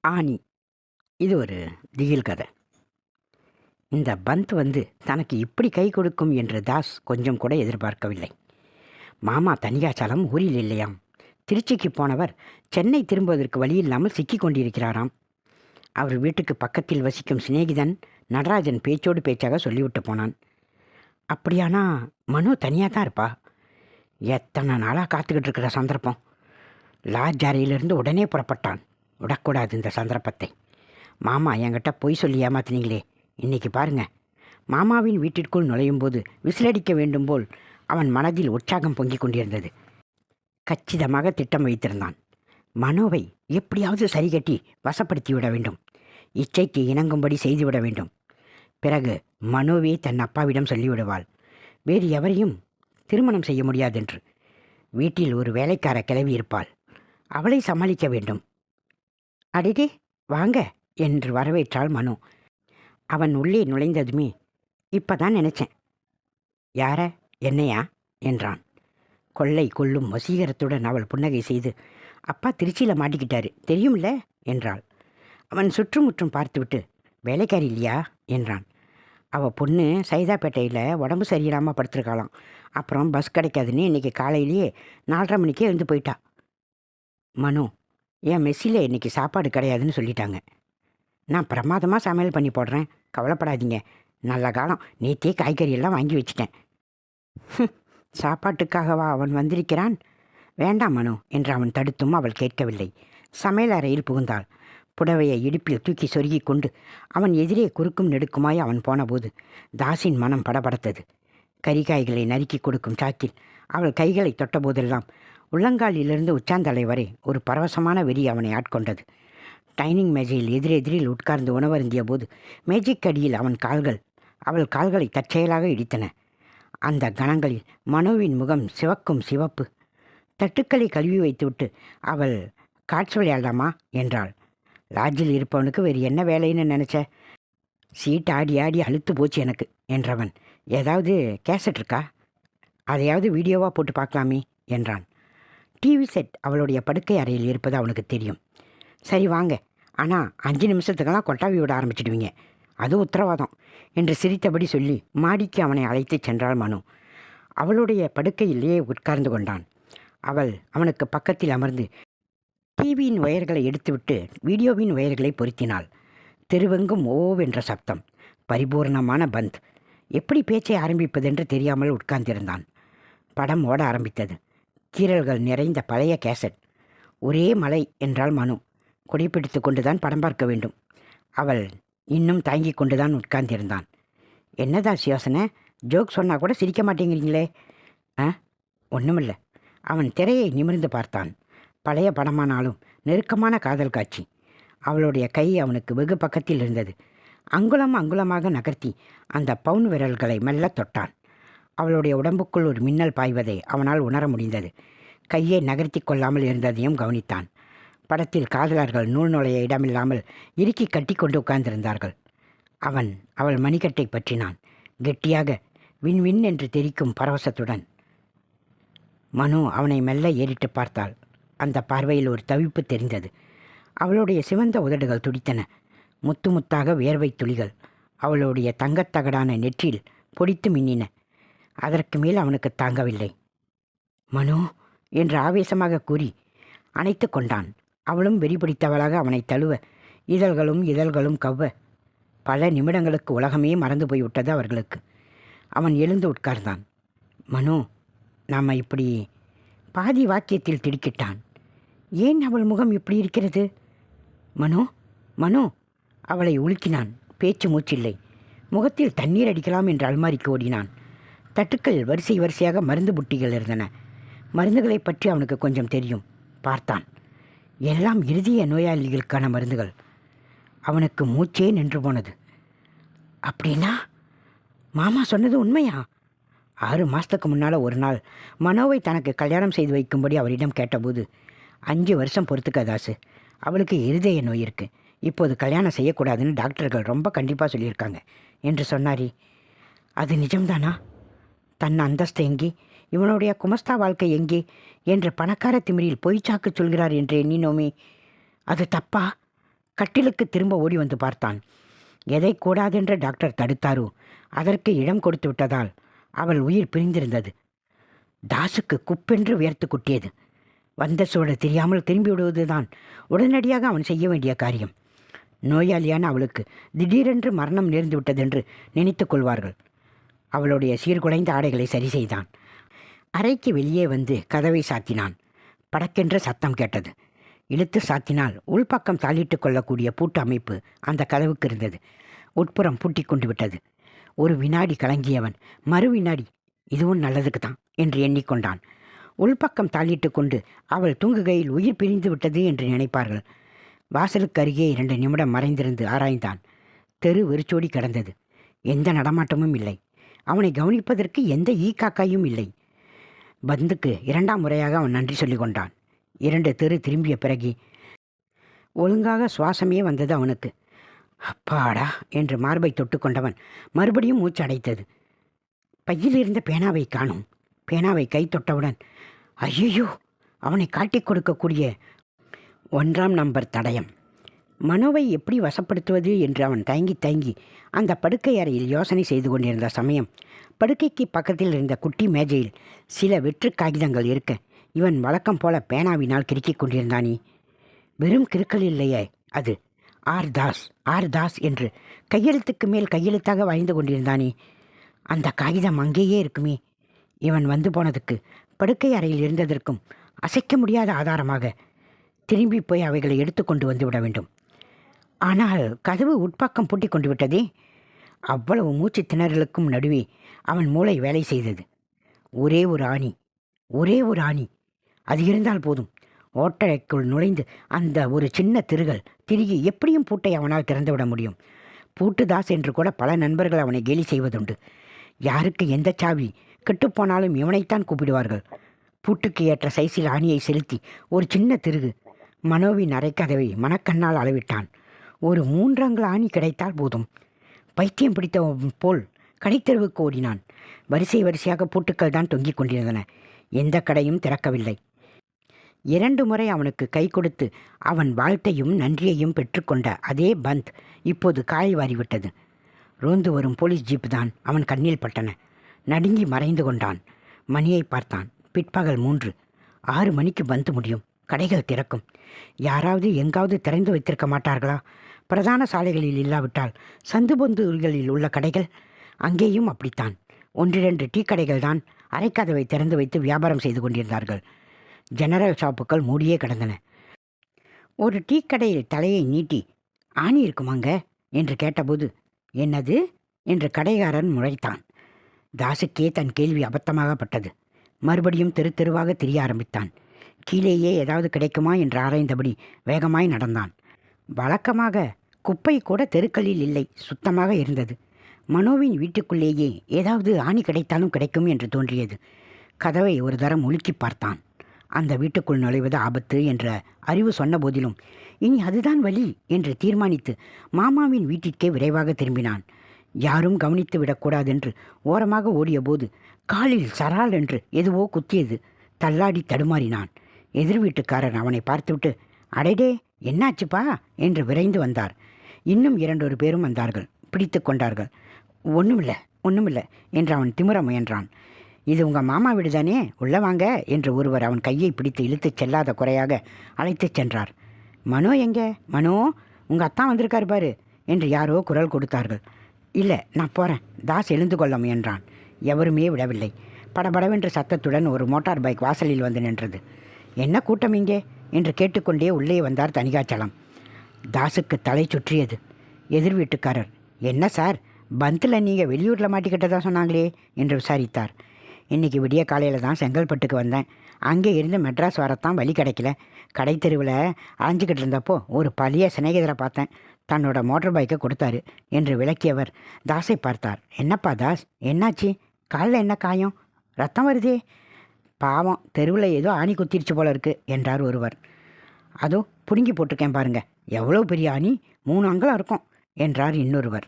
ஆணி. இது ஒரு திகில் கதை. இந்த பந்த் வந்து தனக்கு இப்படி கை கொடுக்கும் என்று தாஸ் கொஞ்சம் கூட எதிர்பார்க்கவில்லை. மாமா தனியாச்சலம் ஊரில் இல்லையாம். திருச்சிக்கு போனவர் சென்னை திரும்புவதற்கு வழி இல்லாமல் சிக்கிக் கொண்டிருக்கிறாராம். அவர் வீட்டுக்கு பக்கத்தில் வசிக்கும் சிநேகிதன் நடராஜன் பேச்சோடு பேச்சாக சொல்லிவிட்டு போனான். அப்படியானா மனு தனியாக தான் இருப்பா? எத்தனை நாளாக காத்துக்கிட்டு இருக்கிற சந்தர்ப்பம். லாட்ஜ் அறையிலிருந்து உடனே புறப்பட்டான். விடக்கூடாது இந்த சந்தர்ப்பத்தை. மாமா என்கிட்ட பொய் சொல்லி ஏமாத்தினீங்களே. இன்னைக்கு பாருங்க. மாமாவின் வீட்டிற்குள் நுழையும் போது விசிலடிக்க வேண்டும் போல் அவன் மனதில் உற்சாகம் பொங்கிக் கொண்டிருந்தது. கச்சிதமாக திட்டம் வைத்திருந்தான். மனோவை எப்படியாவது சரிகட்டி வசப்படுத்தி விட வேண்டும். இச்சைக்கு இணங்கும்படி செய்துவிட வேண்டும். பிறகு மனோவே தன் அப்பாவிடம் சொல்லிவிடுவாள். வேறு எவரையும் திருமணம் செய்ய முடியாதென்று. வீட்டில் ஒரு வேலைக்கார கிளவி இருப்பாள் அவளை சமாளிக்க வேண்டும். அடிடே வாங்க என்று வரவேற்றாள் மனு. அவன் உள்ளே நுழைந்ததுமே இப்பதான் நினைச்சேன். யார? என்னையா? என்றான். கொள்ளை கொள்ளும் வசீகரத்துடன் அவள் புன்னகை செய்து அப்பா திருச்சியில் மாட்டிக்கிட்டாரு தெரியும்ல? என்றாள். அவன் சுற்றுமுற்றும் பார்த்துவிட்டு வேலைக்காரி இல்லையா? என்றான். அவள் பொண்ணு சைதாப்பேட்டையில் உடம்பு சரியில்லாமல் படுத்திருக்காளாம். அப்புறம் பஸ் கிடைக்காதுன்னு இன்றைக்கி காலையிலேயே நாலரை மணிக்கே எழுந்து போயிட்டா. மனு என் மெஸ்ஸில் இன்னைக்கு சாப்பாடு கிடையாதுன்னு சொல்லிட்டாங்க. நான் பிரமாதமாக சமையல் பண்ணி போடுறேன். கவலைப்படாதீங்க. நல்ல காலம். நேற்றே காய்கறியெல்லாம் வாங்கி வச்சிட்டேன். சாப்பாட்டுக்காகவா அவன் வந்திருக்கிறான்? வேண்டாம் மனு என்று அவன் தடுத்தும் அவள் கேட்கவில்லை. சமையல் அறையில் புகுந்தாள். புடவையை இடுப்பில் தூக்கி சொருகிக் கொண்டு அவன் எதிரே குறுக்கும் நெடுக்குமாய் அவன் போனபோது தாசின் மனம் படபடத்தது. கறிகாய்களை நறுக்கி கொடுக்கும் சாக்கில் அவள் கைகளை தொட்டபோதெல்லாம் உள்ளங்காலிலிருந்து உச்சாந்தலை வரை ஒரு பரவசமான வெறி அவனை ஆட்கொண்டது. டைனிங் மேஜையில் எதிரெதிரில் உட்கார்ந்து உணவருந்திய போது மேஜைக் அடியில் அவன் கால்கள் அவள் கால்களை தற்செயலாக இடித்தன. அந்த கணங்களில் மனுவின் முகம் சிவக்கும் சிவப்பு. தட்டுக்களை கழுவி வைத்துவிட்டு அவள் காட்சி விளையாடலாமா? என்றாள். லாட்ஜில் இருப்பவனுக்கு வேறு என்ன வேலைன்னு நினச்ச? சீட் ஆடி ஆடி அழுத்து போச்சு எனக்கு என்றவன். ஏதாவது கேசட் இருக்கா? அதையாவது வீடியோவாக போட்டு பார்க்கலாமே என்றான். டிவி செட் அவளுடைய படுக்கை அறையில் இருப்பது அவனுக்கு தெரியும். சரி வாங்க. ஆனால் அஞ்சு நிமிஷத்துக்கெல்லாம் கொட்டாவி விட ஆரம்பிச்சிடுவீங்க. அது உத்தரவாதம் என்று சிரித்தபடி சொல்லி மாடிக்கு அவனை அழைத்துச் சென்றாள் மனு. அவளுடைய படுக்கையிலேயே உட்கார்ந்து கொண்டான். அவள் அவனுக்கு பக்கத்தில் அமர்ந்து டிவியின் ஒயர்களை எடுத்துவிட்டு வீடியோவின் ஒயர்களை பொருத்தினாள். தெருவெங்கும் ஓவென்ற சப்தம். பரிபூர்ணமான பந்த். எப்படி பேச்சை ஆரம்பிப்பதென்று தெரியாமல் உட்கார்ந்திருந்தான். படம் ஓட ஆரம்பித்தது. கீறல்கள் நிறைந்த பழைய கேசட். ஒரே மலை என்றால் மனு. குடிப்பிடித்து கொண்டுதான் படம் பார்க்க வேண்டும். அவள் இன்னும் தாங்கி கொண்டுதான் உட்கார்ந்திருந்தான். என்னதான் யோசனை ஜோக் சொன்னால் கூட சிரிக்க மாட்டேங்கிறீங்களே. ஆ ஒன்றுமில்ல அவன் திரையை நிமிர்ந்து பார்த்தான். பழைய படமானாலும் நெருக்கமான காதல் காட்சி. அவளுடைய கை அவனுக்கு வெகு பக்கத்தில் இருந்தது. அங்குலம் அங்குலமாக நகர்த்தி அந்த பவுன் விரல்களை மெல்ல தொட்டான். அவளுடைய உடம்புக்குள் ஒரு மின்னல் பாய்வதை அவனால் உணர முடிந்தது. கையை நகர்த்தி கொள்ளாமல் இருந்ததையும் கவனித்தான். படத்தில் காதலர்கள் நூல் நுழைய இடமில்லாமல் இறுக்கி கட்டி கொண்டு உட்கார்ந்திருந்தார்கள். அவன் அவள் மணிக்கட்டை பற்றினான். கெட்டியாக வின் வின் என்று தெரிக்கும் பரவசத்துடன். மனு அவனை மெல்ல ஏறிட்டு பார்த்தாள். அந்த பார்வையில் ஒரு தவிப்பு தெரிந்தது. அவளுடைய சிவந்த உதடுகள் துடித்தன. முத்து முத்தாக வியர்வை துளிகள். அவளுடைய தங்கத்தகடான நெற்றில் பொடித்து மின்னின. அதற்கு மேல் அவனுக்கு தாங்கவில்லை. மனு என்று ஆவேசமாக கூறி அணைத்து கொண்டான். அவளும் வெறி பிடித்தவளாக அவனை தழுவ இதழ்களும் இதழ்களும் கவ்வ. பல நிமிடங்களுக்கு உலகமே மறந்து போய்விட்டது அவர்களுக்கு. அவன் எழுந்து உட்கார்ந்தான். மனு நாம் இப்படி பாதி வாக்கியத்தில் திடுக்கிட்டான். ஏன் அவள் முகம் இப்படி இருக்கிறது? மனு மனு அவளை உலுக்கினான். பேச்சு மூச்சில்லை. முகத்தில் தண்ணீர் அடிக்கலாம் என்று அல்மாரிக்கு ஓடினான். தட்டுக்கள் வரிசை வரிசையாக மருந்து புட்டிகள் இருந்தன. மருந்துகளை பற்றி அவனுக்கு கொஞ்சம் தெரியும். பார்த்தான். எல்லாம் இறுதிய நோயாளிகளுக்கான மருந்துகள். அவனுக்கு மூச்சே நின்று போனது. அப்படின்னா? மாமா சொன்னது உண்மையா? ஆறு மாதத்துக்கு முன்னால் ஒரு நாள் மனோவை தனக்கு கல்யாணம் செய்து வைக்கும்படி அவரிடம் கேட்டபோது அஞ்சு வருஷம் பொறுத்துக்க தாசு. அவளுக்கு இருதய நோய் இருக்குது இப்போது கல்யாணம் செய்யக்கூடாதுன்னு டாக்டர்கள் ரொம்ப கண்டிப்பாக சொல்லியிருக்காங்க. என்று சொன்னாரி. அது நிஜம்தானா? தன் அந்தஸ்து எங்கே? இவனுடைய குமஸ்தா வாழ்க்கை எங்கே? என்று பணக்கார திமிரில் பொய்ச்சாக்கு சொல்கிறார் என்று எண்ணினோமே. அது தப்பா? கட்டிலுக்கு திரும்ப ஓடி வந்து பார்த்தான். எதை கூடாதென்று டாக்டர் தடுத்தாரோ அதற்கு இடம் கொடுத்து விட்டதால் அவள் உயிர் பிரிந்திருந்தது. தாசுக்கு குப்பென்று உயர்த்து குட்டியது. வந்த சூழ தெரியாமல் திரும்பி விடுவதுதான் உடனடியாக அவன் செய்ய வேண்டிய காரியம். நோயாளியான அவளுக்கு திடீரென்று மரணம் நேர்ந்து விட்டதென்று நினைத்துக் கொள்வார்கள். அவளுடைய சீர்குலைந்த ஆடைகளை சரி செய்தான். அறைக்கு வெளியே வந்து கதவை சாத்தினான். படக்கென்ற சத்தம் கேட்டது. இழுத்து சாத்தினால் உள்பக்கம் தாளிட்டு கொள்ளக்கூடிய பூட்டு அமைப்பு அந்த கதவுக்கு இருந்தது. உட்புறம் பூட்டி கொண்டு விட்டது. ஒரு வினாடி கலங்கியவன் மறு வினாடி இதுவும் நல்லதுக்கு தான் என்று எண்ணிக்கொண்டான். உள்பக்கம் தாளிட்டு கொண்டு அவள் தூங்குகையில் உயிர் பிரிந்து விட்டது என்று நினைப்பார்கள். வாசலுக்கு அருகே இரண்டு நிமிடம் மறைந்திருந்து ஆராய்ந்தான். தெரு வெறிச்சோடி கிடந்தது. எந்த நடமாட்டமும் இல்லை. அவனை கவனிப்பதற்கு எந்த ஈ காக்காயும் இல்லை. பந்துக்கு இரண்டாம் முறையாக அவன் நன்றி சொல்லிக் கொண்டான். இரண்டு தெரு திரும்பிய பிறகு ஒழுங்காக சுவாசமே வந்தது அவனுக்கு. அப்பாடா என்று மார்பை தொட்டுக்கொண்டவன் மறுபடியும் மூச்சு அடைத்தது. பையில் இருந்த பேனாவை காணும். பேனாவை கை தொட்டவுடன் ஐயோ அவனை காட்டிக் கொடுக்கக்கூடிய ஒன்றாம் நம்பர் தடயம். மனோவை எப்படி வசப்படுத்துவது என்று அவன் தயங்கி தயங்கி அந்த படுக்கை அறையில் யோசனை செய்து கொண்டிருந்த சமயம் படுக்கைக்கு பக்கத்தில் இருந்த குட்டி மேஜையில் சில வெற்று காகிதங்கள் இருக்க இவன் வழக்கம் போல பேனாவினால் கிறுக்கிக் கொண்டிருந்தானே. வெறும் கிறுக்கல் இல்லையே அது. ஆர் தாஸ் ஆர் தாஸ் என்று கையெழுத்துக்கு மேல் கையெழுத்தாக வாய்ந்து கொண்டிருந்தானே. அந்த காகிதம் அங்கேயே இருக்குமே. இவன் வந்து போனதுக்கு படுக்கை அறையில் இருந்ததற்கும் அசைக்க முடியாத ஆதாரமாக திரும்பி போய் அவைகளை எடுத்துக்கொண்டு வந்து விட வேண்டும். ஆனால் கதவு உட்பக்கம் பூட்டி கொண்டு விட்டதே அவ்வளவு மூச்சு திணறலுக்கும் நடுவே அவன் மூளை வேலை செய்தது. ஒரே ஒரு ஆணி ஒரே ஒரு ஆணி. அது இருந்தால் போதும். ஓட்டடைக்குள் நுழைந்து அந்த ஒரு சின்ன திருகல் திருகி எப்படியும் பூட்டை அவனால் திறந்துவிட முடியும். பூட்டுதாஸ் என்று கூட பல நண்பர்கள் அவனை கேலி செய்வதுண்டு. யாருக்கு எந்த சாவி கெட்டுப்போனாலும் இவனைத்தான் கூப்பிடுவார்கள். பூட்டுக்கு ஏற்ற சைஸில் ஆணியை செலுத்தி ஒரு சின்ன திருகு மனோவின் அரைக்கதவை மனக்கண்ணால் அளவிட்டான். ஒரு மூன்றங்கள் ஆணி கிடைத்தால் போதும். பைத்தியம் பிடித்தவன் போல் கடைத்தெருவுக்கு ஓடினான் வரிசை வரிசையாக பூட்டுக்கள் தான் தொங்கிக் கொண்டிருந்தன. எந்த கடையும் திறக்கவில்லை. இரண்டு முறை அவனுக்கு கை கொடுத்து அவன் வாழ்த்தையும் நன்றியையும் பெற்றுக்கொண்ட அதே பந்த் இப்போது காய் வாரிவிட்டது. ரோந்து வரும் போலீஸ் ஜீப் தான் அவன் கண்ணில் பட்டன. நடுங்கி மறைந்து கொண்டான். மணியை பார்த்தான். பிற்பகல் மூன்று. ஆறு மணிக்கு பந்து முடியும். கடைகள் திறக்கும். யாராவது எங்காவது திறந்து வைத்திருக்க மாட்டார்களா? பிரதான சாலைகளில் இல்லாவிட்டால் சந்து பொந்துகளில் உள்ள கடைகள் அங்கேயும் அப்படித்தான். ஒன்றிரண்டு டீ கடைகள் தான் அரைக்கதவை திறந்து வைத்து வியாபாரம் செய்து கொண்டிருந்தார்கள். ஜெனரல் ஷாப்புகள் மூடியே கிடந்தன. ஒரு டீ கடையில் தலையை நீட்டி ஆணி இருக்குமாங்க? என்று கேட்டபோது என்னது? என்று கடைக்காரன் முறைத்தான். தாசுக்கே தன் கேள்வி அபத்தமாகப்பட்டது. மறுபடியும் தெரு தெருவாக திரிய ஆரம்பித்தான். கீழேயே ஏதாவது கிடைக்குமா என்று ஆராய்ந்தபடி வேகமாய் நடந்தான். வழக்கமாக குப்பை கூட தெருக்களில் இல்லை சுத்தமாக இருந்தது. மனோவின் வீட்டுக்குள்ளேயே ஏதாவது ஆணி கிடைத்தாலும் கிடைக்கும் என்று தோன்றியது. கதவை ஒரு தரம் உலுக்கி பார்த்தான். அந்த வீட்டுக்குள் நுழைவது ஆபத்து என்ற அறிவு சொன்ன போதிலும் இனி அதுதான் வழி என்று தீர்மானித்து மாமாவின் வீட்டிற்கே விரைவாக திரும்பினான். யாரும் கவனித்து விடக்கூடாதென்று ஓரமாக ஓடியபோது காலில் சரால் என்று எதுவோ குத்தியது. தள்ளாடி தடுமாறினான். எதிர் வீட்டுக்காரர் அவனை பார்த்துவிட்டு அடைடே என்னாச்சுப்பா? என்று விரைந்து வந்தார். இன்னும் இரண்டொரு பேரும் வந்தார்கள். பிடித்து கொண்டார்கள். ஒன்றுமில்ல ஒன்றுமில்லை என்று அவன் திமிர முயன்றான். இது உங்கள் மாமா வீடு தானே உள்ளே வாங்க என்று ஒருவர் அவன் கையை பிடித்து இழுத்துச் செல்லாத குறையாக அழைத்துச் சென்றார். மனோ எங்கே? மனோ உங்கள் அத்தான் வந்திருக்காரு பாரு என்று யாரோ குரல் கொடுத்தார்கள். இல்லை நான் போகிறேன் தாஸ் எழுந்து கொள்ள முயன்றான். எவருமே விடவில்லை. படபடவென்ற சத்தத்துடன் ஒரு மோட்டார் பைக் வாசலில் வந்து நின்றது. என்ன கூட்டம் இங்கே? என்று கேட்டுக்கொண்டே உள்ளே வந்தார் தனிகாச்சலம் தாசுக்கு தலை சுற்றியது. எதிர் வீட்டுக்காரர் என்ன சார் பந்தில் நீங்கள் வெளியூரில் மாட்டிக்கிட்டதா சொன்னாங்களே? என்று விசாரித்தார். இன்றைக்கி விடிய காலையில் தான் செங்கல்பட்டுக்கு வந்தேன். அங்கே இருந்து மெட்ராஸ் வரத்தான் வழி கிடைக்கல. கடை தெருவில் அலைஞ்சிக்கிட்டு இருந்தப்போ ஒரு பழைய சிநேகிதரை பார்த்தேன். தன்னோட மோட்டர் பைக்கை கொடுத்தாரு என்று விளக்கியவர் தாஸை பார்த்தார். என்னப்பா தாஸ் என்னாச்சு? காலில் என்ன காயம்? ரத்தம் வருதே? பாவம் தெருவில் ஏதோ ஆணி குத்திருச்சு போல இருக்கு என்றார் ஒருவர். அதோ பிடுங்கி போட்டிருக்கேன் பாருங்கள் எவ்வளோ பெரிய மூணு அங்கலாக இருக்கும் என்றார் இன்னொருவர்.